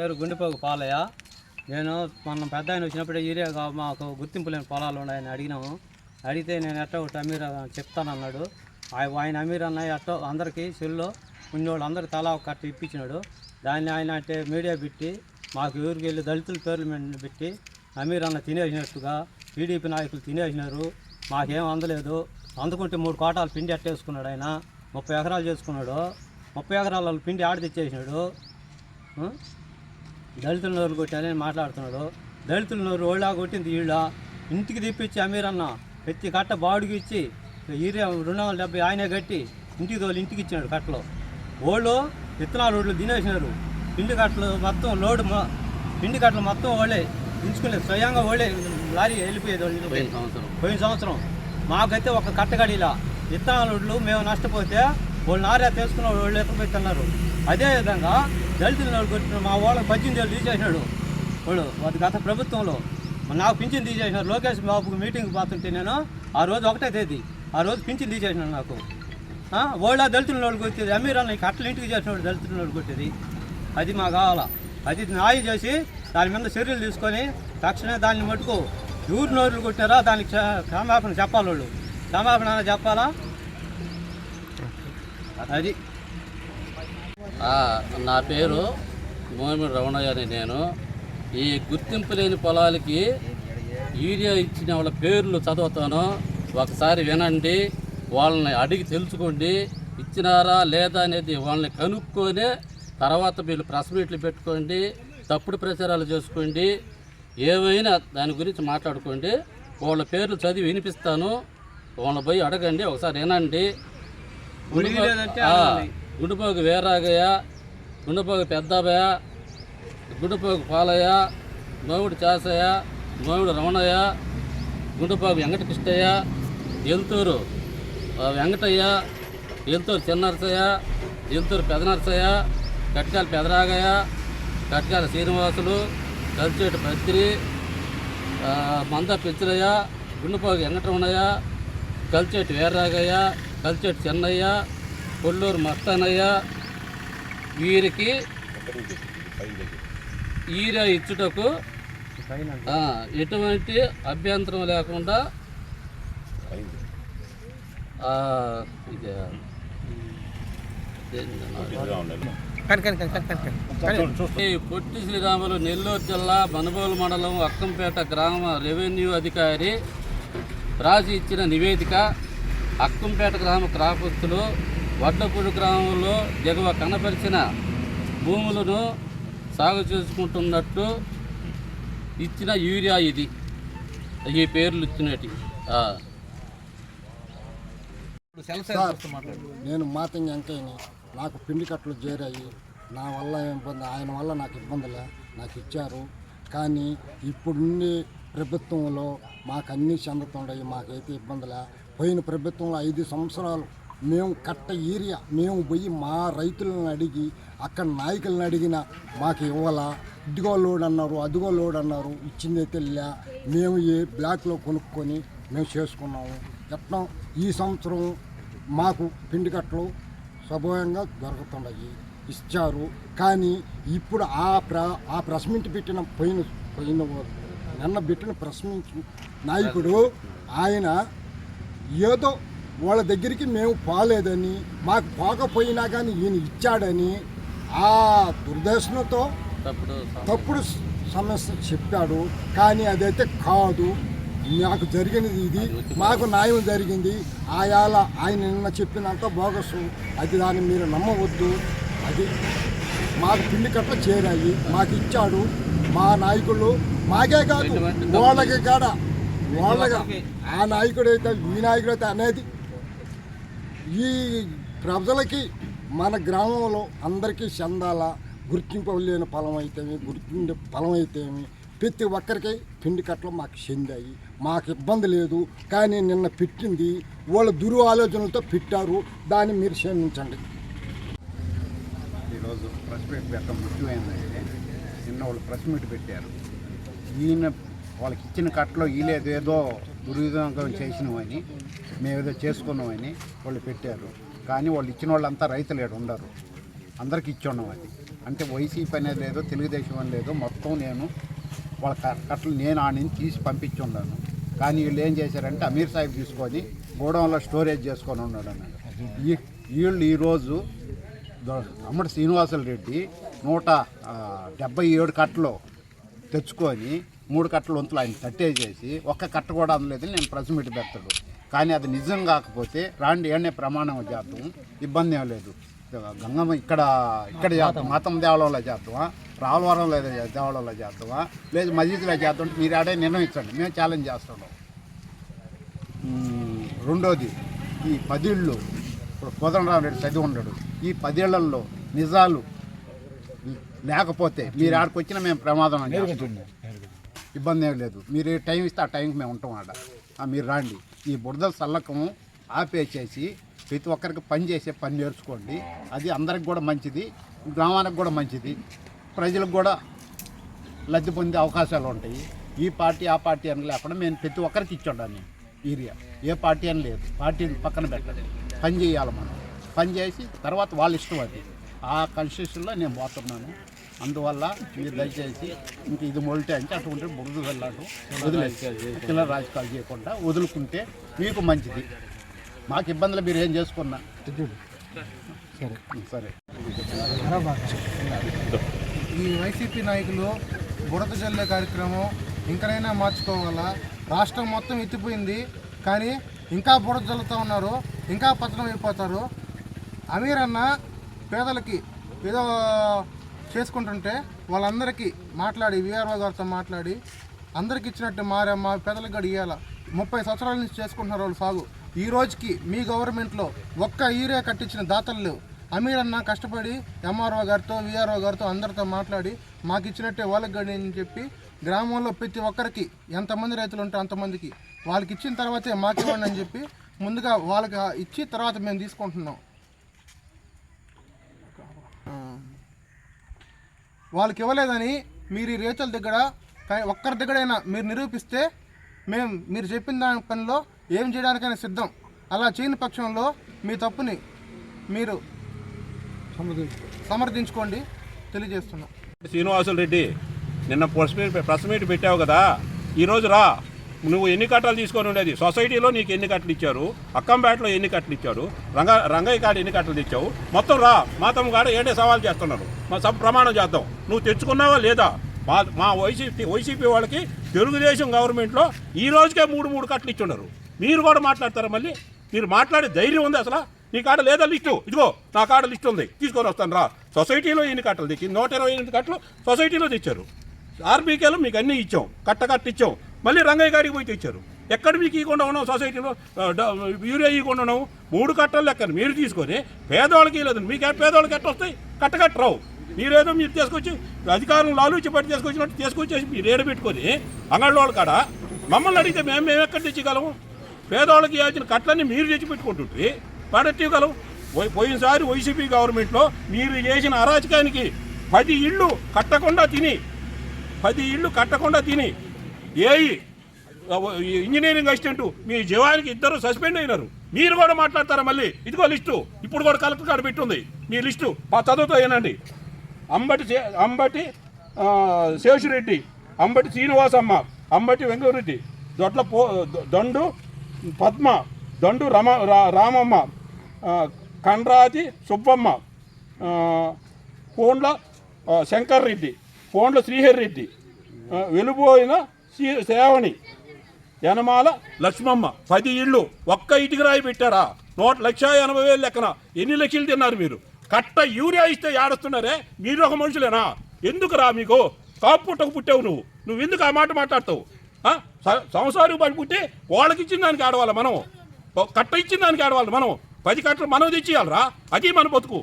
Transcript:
పేరు గుండెపోగు పాలయ్య. నేను మనం పెద్ద ఆయన వచ్చినప్పుడే ఏరియా మాకు గుర్తింపు లేని పొలాలు ఉన్నాయని అడిగినాము. అడిగితే నేను ఎట్టో ఒకటి అమీర్ చెప్తానన్నాడు ఆయన అమీర్ అన్న ఎట్టో అందరికీ సెల్లో ఉన్నోళ్ళు అందరికీ తలా ఒక కట్ట ఇప్పించినాడు. దాన్ని ఆయన అంటే మీడియా పెట్టి మాకు ఊరికి వెళ్ళి దళితుల పేర్లు పెట్టి అమీర్ అన్న తినేసినట్టుగా టీడీపీ నాయకులు తినేసినారు. మాకేం అందలేదు. అందుకుంటే మూడు కోటాలు పిండి అట్టేసుకున్నాడు ఆయన. ముప్పై ఎకరాలు చేసుకున్నాడు. ముప్పై ఎకరాల పిండి ఆడ తెచ్చేసినాడు. దళితుల నోరు కొట్టానని మాట్లాడుతున్నాడు. దళితుల నోరు ఓళ్ళా కొట్టింది ఈళ్ళ. ఇంటికి తెప్పించి అమీరన్న ప్రతి కట్ట బాడుగు ఇచ్చి ఈరియా రెండు వందల డెబ్బై ఆయనే కట్టి ఇంటికి తోలి ఇంటికి ఇచ్చినాడు కట్టలో. ఓళ్ళు విత్తనాలు ఓళ్ళు తినేసినారు పిండి కట్టలు మొత్తం లోడు పిండి కట్టలు మొత్తం ఓళ్ళే దించుకునేది స్వయంగా ఓళ్ళే లారీ వెళ్ళిపోయేది వాళ్ళు పోయిన సంవత్సరం. మాకైతే ఒక కట్టగడిలా విత్తనాలు మేము నష్టపోతే వాళ్ళు నారే తీసుకున్న వాళ్ళు ఎక్కడిపోయి తిన్నారు. అదేవిధంగా దళితుల వాళ్ళు కొట్టిన మా వాళ్ళకి పద్దెనిమిది ఏళ్ళు తీసేసినాడు వాడు. అది గత ప్రభుత్వంలో నాకు పింఛన్ తీసేసినారు. లోకేష్ బాబుకి మీటింగ్ పోతుంటే నేను ఆ రోజు ఒకటే తేదీ ఆ రోజు పింఛన్ తీసేసినాడు నాకు. ఓళ్ళ దళితుల వాళ్ళు కొట్టేది. అమీర్ కట్టలు ఇంటికి చేసినాడు దళితుల వాళ్ళు కొట్టేది. అది మాకు కావాలా? అది న్యాయం చేసి దాని మీద చర్యలు తీసుకొని తక్షణమే దాన్ని మట్టుకు ఊరు నోరులు కొట్టారా దానికి క్షమాపణ చెప్పాలి వాళ్ళు. క్షమాపణ చెప్పాలా? అది. నా పేరు మోమిడి రమణయ్య అని నేను. ఈ గుర్తింపు లేని పొలాలకి యూరియా ఇచ్చిన వాళ్ళ పేర్లు చదువుతాను. ఒకసారి వినండి వాళ్ళని అడిగి తెలుసుకోండి ఇచ్చినారా లేదా అనేది వాళ్ళని కనుక్కొని తర్వాత మీరు ప్రెస్ మీట్లు పెట్టుకోండి తప్పుడు ప్రచారాలు చేసుకోండి ఏమైనా దాని గురించి మాట్లాడుకోండి. వాళ్ళ పేర్లు చదివి వినిపిస్తాను. వాళ్ళని పోయి అడగండి ఒకసారి వినండి. గుండుపోగు వీరాగయ్య గుండుపోగు పెద్దబయ్య గుండుపోగు పాలయ్య నోవుడు చాసయ్య నోవుడు రమణయ్య గుండుపోగు వెంకటకృష్ణయ్య ఎల్తూరు వెంకటయ్య ఎల్తూరు చిన్నరసయ్య ఎల్తూరు పెదనరసయ్య కట్కాల పెదరాగయ్య కట్కాల శ్రీనివాసులు కలిచేటి పత్రి మంద పెంచులయ్య గుండుపోగు వెంకటరమణయ్య కలిచేటి వీర్రాగయ్య కలిచేటి చెన్నయ్య కొల్లూరు మస్తానయ్య వీరికి ఈర ఇచ్చుటకు ఎటువంటి అభ్యంతరం లేకుండా ఆ, ఇది, ఈ పొట్టి శ్రీరాములు నెల్లూరు జిల్లా బనబోలు మండలం అక్కంపేట గ్రామ రెవెన్యూ అధికారి రాసి ఇచ్చిన నివేదిక అక్కంపేట గ్రామ క్రాపస్తులు వడ్లపూడి గ్రామంలో దిగువ కనపరిచిన భూములను సాగు చేసుకుంటున్నట్టు ఇచ్చిన యూరియా ఇది. ఈ పేర్లు ఇచ్చినట్టు నేను మాతంగి వెంకయ్యని నాకు పిండి కట్టలు చేరాయి. నా వల్ల ఇబ్బంది? ఆయన వల్ల నాకు ఇబ్బందులే. నాకు ఇచ్చారు. కానీ ఇప్పుడుండే ప్రభుత్వంలో మాకు అన్నీ చెందుతుండయి. మాకైతే ఇబ్బందులే. పోయిన ప్రభుత్వంలో ఐదు సంవత్సరాలు మేము కట్ట ఏరియా మేము పోయి మా రైతులను అడిగి అక్కడ నాయకులను అడిగిన మాకు ఇవ్వాలా? ఇదిగో లోడ్ అన్నారు అదిగో లోడ్ అన్నారు ఇచ్చిందైతే లే మేము ఏ బ్లాక్లో కొనుక్కొని మేము చేసుకున్నాము. ఎట్లా? ఈ సంవత్సరం మాకు పిండి కట్టలు స్వభావంగా దొరుకుతున్నాయి ఇచ్చారు. కానీ ఇప్పుడు ఆ ప్ర ఆ ప్రెస్ మీట్ పెట్టిన పోయిన పోయిన నిన్న పెట్టిన ప్రెస్ మీట్ నాయకుడు ఆయన ఏదో వాళ్ళ దగ్గరికి మేము పోలేదని మాకు పోకపోయినా కానీ ఈయన ఇచ్చాడని ఆ దుర్దర్శనతో తప్పుడు సమస్య చెప్పాడు. కానీ అదైతే కాదు. మాకు జరిగినది ఇది. మాకు న్యాయం జరిగింది. ఆయాల ఆయన నిన్న చెప్పినంత బోగసు. అది దాన్ని మీరు నమ్మవద్దు. అది మాకు పిండి కట్ల చేరాయి. మాకు ఇచ్చాడు. మా నాయకులు మాకే కాదు. వాళ్ళకి కాడ వాళ్ళగా ఆ నాయకుడు అయితే ఈ నాయకుడు అయితే అనేది ఈ ప్రజలకి మన గ్రామంలో అందరికీ చెందాల గుర్తింపు లేని పొలం అయితేమి గుర్తింపు పొలం అయితేమి ప్రతి ఒక్కరికి పిండి కట్టలు మాకు చెందాయి. మాకు ఇబ్బంది లేదు. కానీ నిన్న పెట్టింది. వాళ్ళ దురు ఆలోచనలతో పెట్టారు. దాన్ని మీరు క్షమించండి. ఈరోజు ప్రెస్ మీట్ పెట్టడం ముఖ్యమైనది నిన్న వాళ్ళు ప్రెస్ మీట్ పెట్టారు. ఈయన వాళ్ళకి ఇచ్చిన కట్టలో వీలేదు ఏదో దుర్వినియోగం చేసినవని మేమేదో చేసుకున్నామని వాళ్ళు పెట్టారు. కానీ వాళ్ళు ఇచ్చిన వాళ్ళంతా రైతులు ఈడ ఉండరు. అందరికి ఇచ్చున్నాం అది అంటే వైసీపీ అనేది లేదో తెలుగుదేశం అని లేదో మొత్తం నేను వాళ్ళ కట్టలు నేను ఆ నుంచి తీసి పంపించి ఉన్నాను కానీ వీళ్ళు ఏం చేశారంటే అమీర్ సాహిబ్ తీసుకొని గోడౌన్లో స్టోరేజ్ చేసుకొని ఉన్నాడు అన్నాడు ఈ వీళ్ళు ఈరోజు అమ్మడి శ్రీనివాసులు రెడ్డి నూట డెబ్బై ఏడు కట్టలు తెచ్చుకొని మూడు కట్టలు వంతులు ఆయన కట్టేసేసి ఒక్క కట్ట కూడా అందలేదు నేను ప్రెస్ మీట్ పెడతాడు. కానీ అది నిజం కాకపోతే రాండి ఏనే ప్రమాణం చేద్దాం. ఇబ్బంది ఏం లేదు. గంగమ్మ ఇక్కడ ఇక్కడ చేద్దాం. మాతం దేవాలయంలో చేద్దామా? రావలవరంలో ఏదో దేవాలయంలో చేద్దామా? లేదు మసీదులో చేద్దాం మీరు ఆడే నిర్ణయించండి మేము ఛాలెంజ్ చేస్తున్నాం. రెండోది ఈ పదిళ్ళు ఇప్పుడు కోదండరామరెడ్డి చదివి ఉండడు ఈ పదేళ్ళలో నిజాలు లేకపోతే మీరు ఆడికి వచ్చినా మేము ప్రమాదం అని. ఇబ్బంది ఏం లేదు. మీరు టైం ఇస్తే ఆ టైంకి మేము ఉంటాం ఆడ. మీరు రాండి. ఈ బురద సల్లకం ఆపేసేసి ప్రతి ఒక్కరికి పని చేసే పని నేర్చుకోండి. అది అందరికి కూడా మంచిది గ్రామానికి కూడా మంచిది. ప్రజలకు కూడా లబ్ధి పొందే అవకాశాలు ఉంటాయి. ఈ పార్టీ ఆ పార్టీ అని లేకుండా మేము ప్రతి ఒక్కరికి ఇచ్చాడు ఏరియా. ఏ పార్టీ అని లేదు. పార్టీని పక్కన పెట్టండి పని చేయాలి మనం. పని చేసి తర్వాత వాళ్ళ ఇష్టం అది. ఆ కన్స్టిట్యూషన్లో నేను పోతున్నాను. అందువల్ల మీరు దయచేసి ఇంక ఇది మొలిటే అంటే అటువంటి బురద వెళ్ళాడు వదిలేసి. పిల్లల రాజకీయాలు చేయకుండా వదులుకుంటే మీకు మంచిది. మాకు ఇబ్బందులు మీరు ఏం చేసుకున్నా. సరే. ఈ వైసీపీ నాయకులు బురద జల్లే కార్యక్రమం ఇంకనైనా మార్చుకోవాలా? రాష్ట్రం మొత్తం ఎత్తిపోయింది కానీ ఇంకా బురద జల్లుతూ ఉన్నారు ఇంకా పతనం అయిపోతారు. అమీర్ అన్న పేదలకి ఏదో చేసుకుంటుంటే వాళ్ళందరికీ మాట్లాడి విఆర్ఓ గారితో మాట్లాడి అందరికి ఇచ్చినట్టు మారే మా పెదలకు కూడా ఇవ్వాల ముప్పై సంవత్సరాల నుంచి చేసుకుంటున్నారు వాళ్ళు సాగు. ఈ రోజుకి మీ గవర్నమెంట్లో ఒక్క ఈరియా కట్టించిన దాతలు లేవు. అమీర్ అన్న కష్టపడి ఎంఆర్ఓ గారితో విఆర్ఓ గారితో అందరితో మాట్లాడి మాకు ఇచ్చినట్టే వాళ్ళకి గడి అని చెప్పి గ్రామంలో ప్రతి ఒక్కరికి ఎంతమంది రైతులు ఉంటే అంతమందికి వాళ్ళకి ఇచ్చిన తర్వాతే మాకు ఇవ్వండి అని చెప్పి ముందుగా వాళ్ళకి ఇచ్చి తర్వాత మేము తీసుకుంటున్నాం. వాళ్ళకి ఇవ్వలేదని మీరు ఈ రైతుల దగ్గర ఒక్కరి దగ్గరైనా మీరు నిరూపిస్తే మేము మీరు చెప్పిన దాని పనిలో ఏం చేయడానికైనా సిద్ధం. అలా చేయని పక్షంలో మీ తప్పుని మీరు సమర్థించుకోండి. తెలియజేస్తున్నాం. శ్రీనివాసులు రెడ్డి నిన్న ప్రెస్ మీట్ ప్రెస్ మీట్ పెట్టావు కదా ఈరోజు రా. నువ్వు ఎన్ని కట్టలు తీసుకొని ఉండేది? సొసైటీలో నీకు ఎన్ని కట్టలు ఇచ్చారు? అక్కంపేటలో ఎన్ని కట్టలు ఇచ్చారు? రంగ రంగయ్య కాడ ఎన్ని కట్టలు తెచ్చావు? మొత్తం రా మాతమ్మ కాడ ఏంటే సవాల్ చేస్తున్నారు? మా సబ్ ప్రమాణం చేద్దాం. నువ్వు తెచ్చుకున్నావా లేదా? మా మా వైసీపీ వైసీపీ వాళ్ళకి తెలుగుదేశం గవర్నమెంట్లో ఈ రోజుకే మూడు మూడు కట్టలు ఇచ్చున్నారు మీరు కూడా మాట్లాడతారా మళ్ళీ? మీరు మాట్లాడే ధైర్యం ఉంది అసలు? నీ కాడ లేదా లిస్టు? ఇదిగో నా కాడ లిస్ట్ ఉంది. తీసుకొని వస్తాను రా. సొసైటీలో ఎన్ని కట్టలు తెచ్చి నూట ఇరవై ఎనిమిది కట్టలు సొసైటీలో తెచ్చారు. ఆర్బీకేలో మీకు అన్నీ ఇచ్చాం. కట్ట కట్ట ఇచ్చాం మళ్ళీ రంగయ్య గారికి పోయి తెచ్చారు. ఎక్కడ మీకు ఇవ్వకుండా ఉన్నాం సొసైటీలో? యూరియా ఇవ్వకుండా ఉన్నావు. మూడు కట్టలు లెక్కను. మీరు తీసుకొని పేదవాళ్ళకి లేదు. మీకు పేదవాళ్ళకి ఎట్ట వస్తాయి? కట్టకట్టరావు. రావు మీరేదో మీరు తీసుకొచ్చి అధికారులు లాలూచి పట్టి తీసుకొచ్చినట్టు తీసుకొచ్చేసి మీరు ఏడ పెట్టుకొని అంగళ్ళ కాడ మమ్మల్ని అడిగితే మేము మేము ఎక్కడ తెచ్చగలము పేదవాళ్ళకి ఇవ్వాల్సిన కట్లన్నీ మీరు తెచ్చి పెట్టుకుంటుంటే పడట్టివ్వగలం పోయి- పోయినసారి వైసీపీ గవర్నమెంట్లో మీరు చేసిన అరాచకానికి పది ఇళ్ళు కట్టకుండా తిని పది ఇళ్ళు కట్టకుండా తిని ఏఈ ఇంజనీరింగ్ అసిస్టెంట్ మీ జీవానికి ఇద్దరు సస్పెండ్ అయినారు. మీరు కూడా మాట్లాడతారా మళ్ళీ? ఇదిగో లిస్టు ఇప్పుడు కూడా కలెక్టర్ కాడ పెట్టుంది. మీ లిస్టు మా చదువుతో ఏనండి అంబటి అంబటి శేషురెడ్డి అంబటి శ్రీనివాసమ్మ అంబటి వెంకటరెడ్డి దొడ్ల పో దండు పద్మ దండు రమ రామమ్మ కండ్రాతి సుబ్బమ్మ ఆ, శంకర్ రెడ్డి పోండ్ల శ్రీహరి రెడ్డి ఆ, సేవని. శ్రీ యనమాల లక్ష్మమ్మ. పది ఇళ్ళు ఒక్క ఇటుక రాయి పెట్టారా? నూట లక్ష ఎనభై వేలు లెక్కన ఎన్ని లక్షలు తిన్నారు మీరు? కట్ట యూరియా ఇస్తే ఏడుస్తున్నారే? మీరు ఒక మనుషులేనా? ఎందుకు రా మీకు? కాపు పుట్టకు పుట్టావు నువ్వు. నువ్వు ఎందుకు ఆ మాట మాట్లాడతావు? సంసారం పడి పుట్టి వాళ్ళకి ఇచ్చిన దానికి ఆడవాలి మనం. కట్ట ఇచ్చిన దానికి ఆడవాలి మనం. పది కట్టలు మనం తెచ్చియాలరా అది మన బతుకు.